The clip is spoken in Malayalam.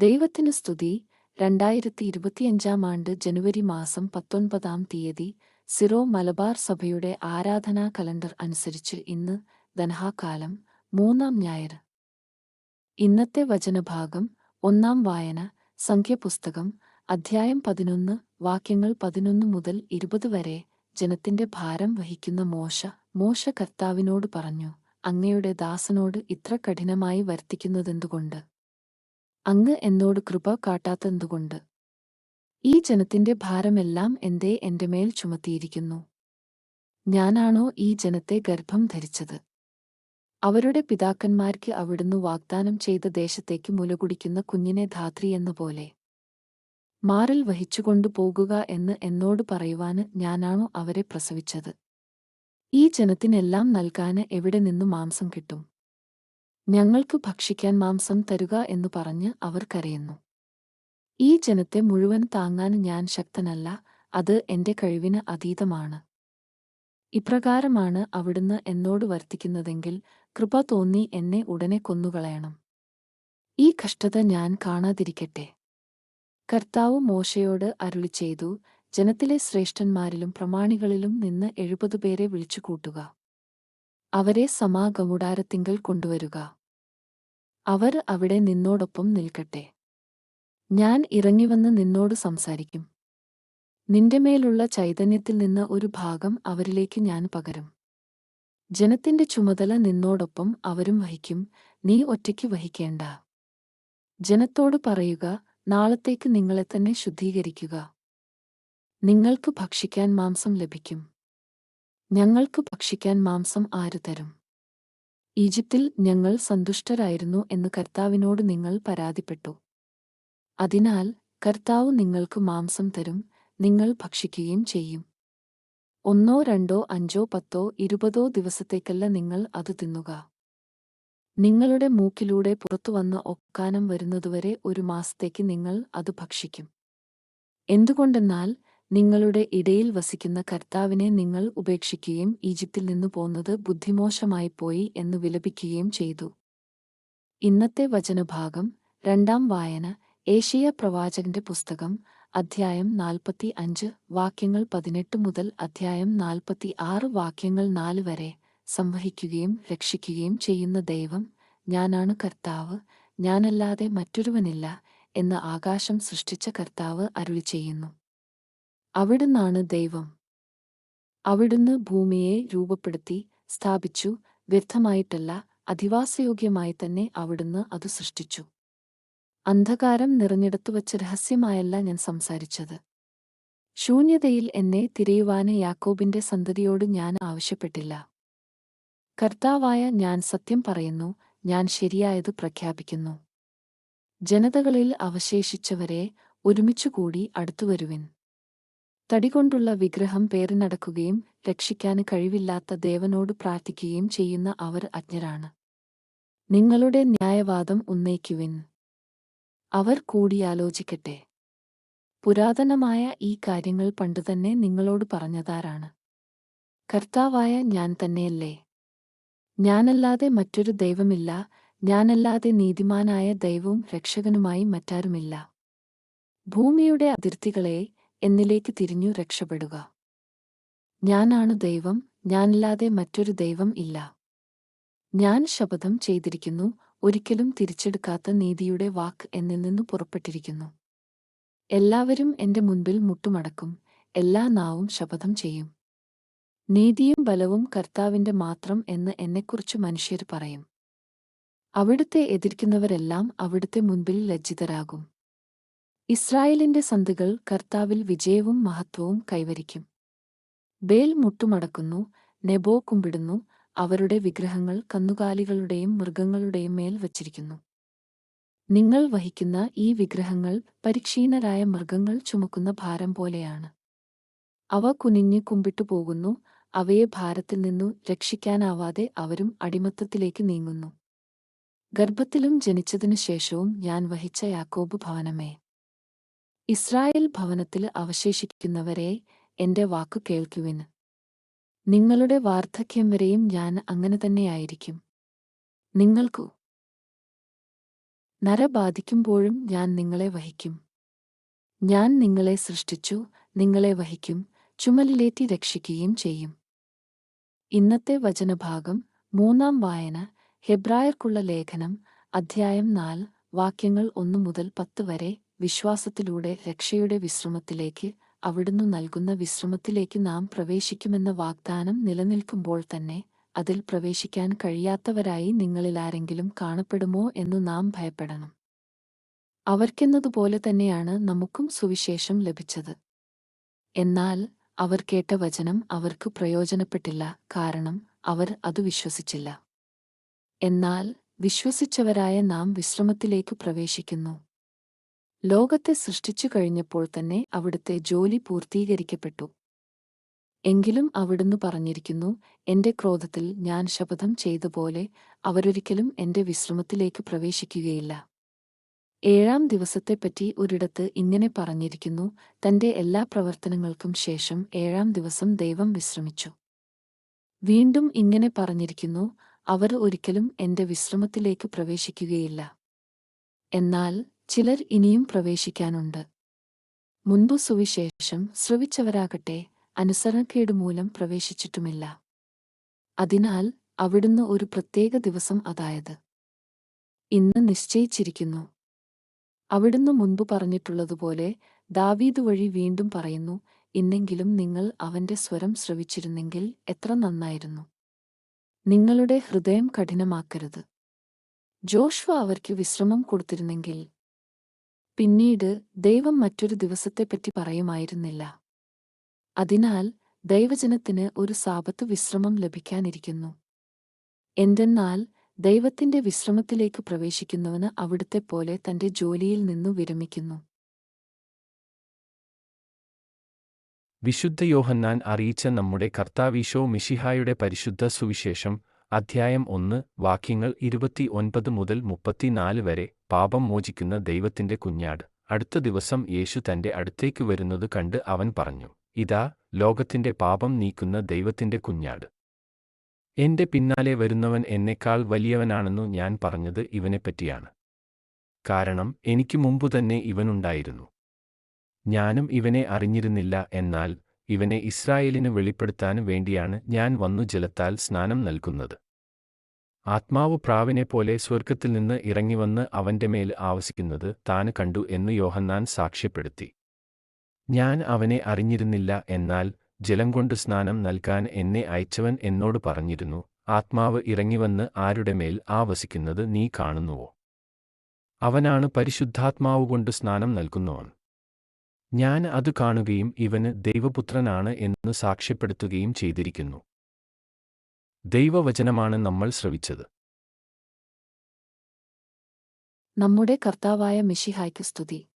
ദൈവത്തിന് സ്തുതി. രണ്ടായിരത്തി ഇരുപത്തിയഞ്ചാം ആണ്ട് ജനുവരി മാസം പത്തൊൻപതാം തീയതി സിറോ മലബാർ സഭയുടെ ആരാധനാ കലണ്ടർ അനുസരിച്ച് ഇന്ന് ധനഹാകാലം മൂന്നാം ഞായർ. ഇന്നത്തെ വചനഭാഗം ഒന്നാം വായന സംഖ്യപുസ്തകം അധ്യായം പതിനൊന്ന് വാക്യങ്ങൾ പതിനൊന്ന് മുതൽ ഇരുപത് വരെ ജനത്തിന്റെ ഭാരം വഹിക്കുന്ന മോശ മോശ കർത്താവിനോട് പറഞ്ഞു അങ്ങയുടെ ദാസനോട് ഇത്ര കഠിനമായി വർത്തിക്കുന്നതെന്തുകൊണ്ട്? അങ്ങ് എന്നോട് കൃപ കാട്ടാത്തെന്തുകൊണ്ട് ഈ ജനത്തിന്റെ ഭാരമെല്ലാം എന്തേ എന്റെ മേൽ ചുമത്തിയിരിക്കുന്നു? ഞാനാണോ ഈ ജനത്തെ ഗർഭം ധരിച്ചത്? അവരുടെ പിതാക്കന്മാർക്ക് അവിടുന്ന് വാഗ്ദാനം ചെയ്ത ദേശത്തേക്ക് മുലകുടിക്കുന്ന കുഞ്ഞിനെ ധാത്രി എന്ന പോലെ. മാറിൽ വഹിച്ചുകൊണ്ടു പോകുക എന്ന് എന്നോട് പറയുവാന് ഞാനാണോ അവരെ പ്രസവിച്ചത്? ഈ ജനത്തിനെല്ലാം നൽകാന് എവിടെ നിന്നു മാംസം കിട്ടും? ഞങ്ങൾക്ക് ഭക്ഷിക്കാൻ മാംസം തരുക എന്നു പറഞ്ഞ് അവർ കരയുന്നു. ഈ ജനത്തെ മുഴുവൻ താങ്ങാൻ ഞാൻ ശക്തനല്ല അത് എന്റെ കഴിവിന് അതീതമാണ്. ഇപ്രകാരമാണ് അവിടുന്ന് എന്നോട് വർത്തിക്കുന്നതെങ്കിൽ കൃപ തോന്നി എന്നെ ഉടനെ കൊന്നുകളയണം. ഈ കഷ്ടത ഞാൻ കാണാതിരിക്കട്ടെ. കർത്താവ് മോശയോട് അരുളി ചെയ്തു ജനത്തിലെ ശ്രേഷ്ഠന്മാരിലും പ്രമാണികളിലും നിന്ന് എഴുപത് പേരെ വിളിച്ചുകൂട്ടുക. അവരെ സമാഗമുടാരത്തിങ്കൽ കൊണ്ടുവരുക. അവർ അവിടെ നിന്നോടൊപ്പം നിൽക്കട്ടെ. ഞാൻ ഇറങ്ങിവന്ന് നിന്നോട് സംസാരിക്കും. നിന്റെ മേലുള്ള ചൈതന്യത്തിൽ നിന്ന് ഒരു ഭാഗം അവരിലേക്ക് ഞാൻ പകരും. ജനത്തിന്റെ ചുമതല നിന്നോടൊപ്പം അവരും വഹിക്കും. നീ ഒറ്റയ്ക്ക് വഹിക്കേണ്ട. ജനത്തോട് പറയുക നാളത്തേക്ക് നിങ്ങളെ തന്നെ ശുദ്ധീകരിക്കുക. നിങ്ങൾക്ക് ഭക്ഷിക്കാൻ മാംസം ലഭിക്കും. ഞങ്ങൾക്ക് ഭക്ഷിക്കാൻ മാംസം ആരു തരും? ഈജിപ്തിൽ ഞങ്ങൾ സന്തുഷ്ടരായിരുന്നു എന്ന് കർത്താവിനോട് നിങ്ങൾ പരാതിപ്പെട്ടു. അതിനാൽ കർത്താവ് നിങ്ങൾക്ക് മാംസം തരും നിങ്ങൾ ഭക്ഷിക്കുകയും ചെയ്യും. ഒന്നോ രണ്ടോ അഞ്ചോ പത്തോ ഇരുപതോ ദിവസത്തേക്കല്ല നിങ്ങൾ അത് തിന്നുക. നിങ്ങളുടെ മൂക്കിലൂടെ പുറത്തുവന്ന ഒക്കാനം വരുന്നതുവരെ ഒരു മാസത്തേക്ക് നിങ്ങൾ അത് ഭക്ഷിക്കും. എന്തുകൊണ്ടെന്നാൽ നിങ്ങളുടെ ഇടയിൽ വസിക്കുന്ന കർത്താവിനെ നിങ്ങൾ ഉപേക്ഷിക്കുകയും ഈജിപ്തിൽ നിന്നു പോന്നത് ബുദ്ധിമോശമായിപ്പോയി എന്ന് വിലപിക്കുകയും ചെയ്തു. ഇന്നത്തെ വചനഭാഗം രണ്ടാം വായന ഏഷ്യ പ്രവാചകന്റെ പുസ്തകം അധ്യായം നാൽപ്പത്തി അഞ്ച് വാക്യങ്ങൾ പതിനെട്ട് മുതൽ അധ്യായം നാൽപ്പത്തി ആറ് വാക്യങ്ങൾ നാല് വരെ സംവഹിക്കുകയും രക്ഷിക്കുകയും ചെയ്യുന്ന ദൈവം ഞാനാണ് കർത്താവ് ഞാനല്ലാതെ മറ്റൊരുവനില്ല എന്ന് ആകാശം സൃഷ്ടിച്ച കർത്താവ് അരുളി ചെയ്യുന്നു അവിടുന്നാണ് ദൈവം. അവിടുന്ന് ഭൂമിയെ രൂപപ്പെടുത്തി സ്ഥാപിച്ചു വ്യർത്ഥമായിട്ടല്ല അധിവാസയോഗ്യമായി തന്നെ അവിടുന്ന് അത് സൃഷ്ടിച്ചു. അന്ധകാരം നിറഞ്ഞെടുത്തുവച്ച രഹസ്യമായല്ല ഞാൻ സംസാരിച്ചത്. ശൂന്യതയിൽ എന്നെ തിരയുവാന് യാക്കോബിന്റെ സന്തതിയോട് ഞാൻ ആവശ്യപ്പെട്ടില്ല. കർത്താവായ ഞാൻ സത്യം പറയുന്നു ഞാൻ ശരിയായത് പ്രഖ്യാപിക്കുന്നു. ജനതകളിൽ അവശേഷിച്ചവരെ ഒരുമിച്ചുകൂടി അടുത്തുവരുവിൻ. തടികൊണ്ടുള്ള വിഗ്രഹം പേറിനടക്കുകയും രക്ഷിക്കാന് കഴിവില്ലാത്ത ദേവനോട് പ്രാർത്ഥിക്കുകയും ചെയ്യുന്ന അവർ അജ്ഞരാണ്. നിങ്ങളുടെ ന്യായവാദം ഉന്നയിക്കുവിൻ. അവർ കൂടിയാലോചിക്കട്ടെ. പുരാതനമായ ഈ കാര്യങ്ങൾ പണ്ടുതന്നെ നിങ്ങളോട് പറഞ്ഞതാരാണ്. കർത്താവായ ഞാൻ തന്നെയല്ലേ. ഞാനല്ലാതെ മറ്റൊരു ദൈവമില്ല. ഞാനല്ലാതെ നീതിമാനായ ദൈവവും രക്ഷകനുമായി മറ്റാരുമില്ല. ഭൂമിയുടെ അതിർത്തികളെ എന്നിലേക്ക് തിരിഞ്ഞു രക്ഷപ്പെടുക. ഞാനാണ് ദൈവം ഞാനല്ലാതെ മറ്റൊരു ദൈവം ഇല്ല. ഞാൻ ശപഥം ചെയ്തിരിക്കുന്നു ഒരിക്കലും തിരിച്ചെടുക്കാത്ത നീതിയുടെ വാക്ക് എന്നിൽ നിന്നു പുറപ്പെട്ടിരിക്കുന്നു. എല്ലാവരും എന്റെ മുൻപിൽ മുട്ടുമടക്കും എല്ലാ നാവും ശപഥം ചെയ്യും. നീതിയും ബലവും കർത്താവിന്റെ മാത്രം എന്ന് എന്നെക്കുറിച്ച് മനുഷ്യർ പറയും. അവിടുത്തെ എതിർക്കുന്നവരെല്ലാം അവിടുത്തെ മുൻപിൽ ലജ്ജിതരാകും. ഇസ്രായേലിന്റെ സന്ധികൾ കർത്താവിൽ വിജയവും മഹത്വവും കൈവരിക്കും. ബേൽ മുട്ടുമടക്കുന്നു നെബോ കുമ്പിടുന്നു അവരുടെ വിഗ്രഹങ്ങൾ കന്നുകാലികളുടെയും മൃഗങ്ങളുടെയും മേൽ വച്ചിരിക്കുന്നു. നിങ്ങൾ വഹിക്കുന്ന ഈ വിഗ്രഹങ്ങൾ പരിക്ഷീണരായ മൃഗങ്ങൾ ചുമക്കുന്ന ഭാരം പോലെയാണ്. അവ കുനിഞ്ഞ് കുമ്പിട്ടു പോകുന്നു അവയെ ഭാരത്തിൽ നിന്നു രക്ഷിക്കാനാവാതെ അവരും അടിമത്തത്തിലേക്ക് നീങ്ങുന്നു. ഗർഭത്തിലും ജനിച്ചതിനു ശേഷവും ഞാൻ വഹിച്ച യാക്കോബ് ഭവനമേ. ഇസ്രായേൽ ഭവനത്തിൽ അവശേഷിക്കുന്നവരെ എന്റെ വാക്കു കേൾക്കുവിന് നിങ്ങളുടെ വാർദ്ധക്യം വരെയും ഞാൻ അങ്ങനെ തന്നെയായിരിക്കും നിങ്ങൾക്കു നര ബാധിക്കുമ്പോഴും ഞാൻ നിങ്ങളെ വഹിക്കും. ഞാൻ നിങ്ങളെ സൃഷ്ടിച്ചു നിങ്ങളെ വഹിക്കും ചുമലിലേറ്റി രക്ഷിക്കുകയും ചെയ്യും. ഇന്നത്തെ വചനഭാഗം മൂന്നാം വായന ഹെബ്രായർക്കുള്ള ലേഖനം അധ്യായം നാല് വാക്യങ്ങൾ ഒന്നു മുതൽ പത്ത് വരെ വിശ്വാസത്തിലൂടെ രക്ഷയുടെ വിശ്രമത്തിലേക്ക് അവിടുന്ന് നൽകുന്ന വിശ്രമത്തിലേക്ക് നാം പ്രവേശിക്കുമെന്ന വാഗ്ദാനം നിലനിൽക്കുമ്പോൾ തന്നെ അതിൽ പ്രവേശിക്കാൻ കഴിയാത്തവരായി നിങ്ങളിലാരെങ്കിലും കാണപ്പെടുമോ എന്ന് നാം ഭയപ്പെടണം. അവർക്കെന്നതുപോലെ തന്നെയാണ് നമുക്കും സുവിശേഷം ലഭിച്ചത്. എന്നാൽ അവർ കേട്ട വചനം അവർക്ക് പ്രയോജനപ്പെട്ടില്ല കാരണം അവർ അത് വിശ്വസിച്ചില്ല. എന്നാൽ വിശ്വസിച്ചവരായ നാം വിശ്രമത്തിലേക്ക് പ്രവേശിക്കുന്നു. ലോകത്തെ സൃഷ്ടിച്ചു കഴിഞ്ഞപ്പോൾ തന്നെ അവിടുത്തെ ജോലി പൂർത്തീകരിക്കപ്പെട്ടു. എങ്കിലും അവിടുന്ന് പറഞ്ഞിരിക്കുന്നു എന്റെ ക്രോധത്തിൽ ഞാൻ ശപഥം ചെയ്തപോലെ അവരൊരിക്കലും എന്റെ വിശ്രമത്തിലേക്ക് പ്രവേശിക്കുകയില്ല. ഏഴാം ദിവസത്തെപ്പറ്റി ഒരിടത്ത് ഇങ്ങനെ പറഞ്ഞിരിക്കുന്നു തന്റെ എല്ലാ പ്രവർത്തനങ്ങൾക്കും ശേഷം ഏഴാം ദിവസം ദൈവം വിശ്രമിച്ചു. വീണ്ടും ഇങ്ങനെ പറഞ്ഞിരിക്കുന്നു അവർ ഒരിക്കലും എന്റെ വിശ്രമത്തിലേക്ക് പ്രവേശിക്കുകയില്ല. എന്നാൽ ചിലർ ഇനിയും പ്രവേശിക്കാനുണ്ട്. മുൻപു സുവിശേഷം ശ്രവിച്ചവരാകട്ടെ അനുസരണക്കേട് മൂലം പ്രവേശിച്ചിട്ടുമില്ല. അതിനാൽ അവിടുന്ന് ഒരു പ്രത്യേക ദിവസം അതായത് ഇന്ന് നിശ്ചയിച്ചിരിക്കുന്നു. അവിടുന്ന് മുൻപ് പറഞ്ഞിട്ടുള്ളതുപോലെ ദാവീദ് വഴി വീണ്ടും പറയുന്നു ഇന്നെങ്കിലും നിങ്ങൾ അവന്റെ സ്വരം ശ്രവിച്ചിരുന്നെങ്കിൽ എത്ര നന്നായിരുന്നു. നിങ്ങളുടെ ഹൃദയം കഠിനമാക്കരുത്. ജോഷ്വ അവർക്ക് വിശ്രമം കൊടുത്തിരുന്നെങ്കിൽ പിന്നീട് ദൈവം മറ്റൊരു ദിവസത്തെപ്പറ്റി പറയുമായിരുന്നില്ല. അതിനാൽ ദൈവജനത്തിന് ഒരു സാപത്ത് വിശ്രമം ലഭിക്കാനിരിക്കുന്നു. എന്തെന്നാൽ ദൈവത്തിന്റെ വിശ്രമത്തിലേക്ക് പ്രവേശിക്കുന്നവന് അവിടുത്തെ പോലെ തന്റെ ജോലിയിൽ നിന്നു വിരമിക്കുന്നു. വിശുദ്ധ യോഹന്നാൻ അറിയിച്ച നമ്മുടെ കർത്താവീശോ മിഷിഹായുടെ പരിശുദ്ധ സുവിശേഷം അധ്യായം ഒന്ന് വാക്യങ്ങൾ ഇരുപത്തി ഒൻപത് മുതൽ മുപ്പത്തിനാല് വരെ പാപം മോചിക്കുന്ന ദൈവത്തിന്റെ കുഞ്ഞാട്. അടുത്ത ദിവസം യേശു തന്റെ അടുത്തേക്ക് വരുന്നത് കണ്ട് അവൻ പറഞ്ഞു ഇതാ ലോകത്തിന്റെ പാപം നീക്കുന്ന ദൈവത്തിന്റെ കുഞ്ഞാട്. എന്റെ പിന്നാലെ വരുന്നവൻ എന്നെക്കാൾ വലിയവനാണെന്നു ഞാൻ പറഞ്ഞത് ഇവനെപ്പറ്റിയാണ്. കാരണം എനിക്ക് മുമ്പു തന്നെ ഇവനുണ്ടായിരുന്നു. ഞാനും ഇവനെ അറിഞ്ഞിരുന്നില്ല എന്നാൽ ഇവനെ ഇസ്രായേലിന് വെളിപ്പെടുത്താൻ വേണ്ടിയാണ് ഞാൻ വന്നു ജലത്താൽ സ്നാനം നൽകുന്നത്. ആത്മാവ് പ്രാവിനെ പോലെ സ്വർഗത്തിൽ നിന്ന് ഇറങ്ങിവന്ന് അവന്റെ മേൽ ആവസിക്കുന്നത് താന് കണ്ടു എന്ന് യോഹന്നാൻ സാക്ഷ്യപ്പെടുത്തി. ഞാൻ അവനെ അറിഞ്ഞിരുന്നില്ല എന്നാൽ ജലം കൊണ്ട് സ്നാനം നൽകാൻ എന്നെ അയച്ചവൻ എന്നോട് പറഞ്ഞിരുന്നു ആത്മാവ് ഇറങ്ങിവന്ന് ആരുടെ മേൽ ആവസിക്കുന്നത് നീ കാണുന്നുവോ? അവനാണ് പരിശുദ്ധാത്മാവുകൊണ്ട് സ്നാനം നൽകുന്നവൻ. ഞാൻ അത് കാണുകയും ഇവന് ദൈവപുത്രനാണ് എന്ന് സാക്ഷ്യപ്പെടുത്തുകയും ചെയ്തിരിക്കുന്നു. ദൈവവചനമാണ് നമ്മൾ ശ്രവിച്ചത്. നമ്മുടെ കർത്താവായ മിഷിഹായ്ക്ക് സ്തുതി.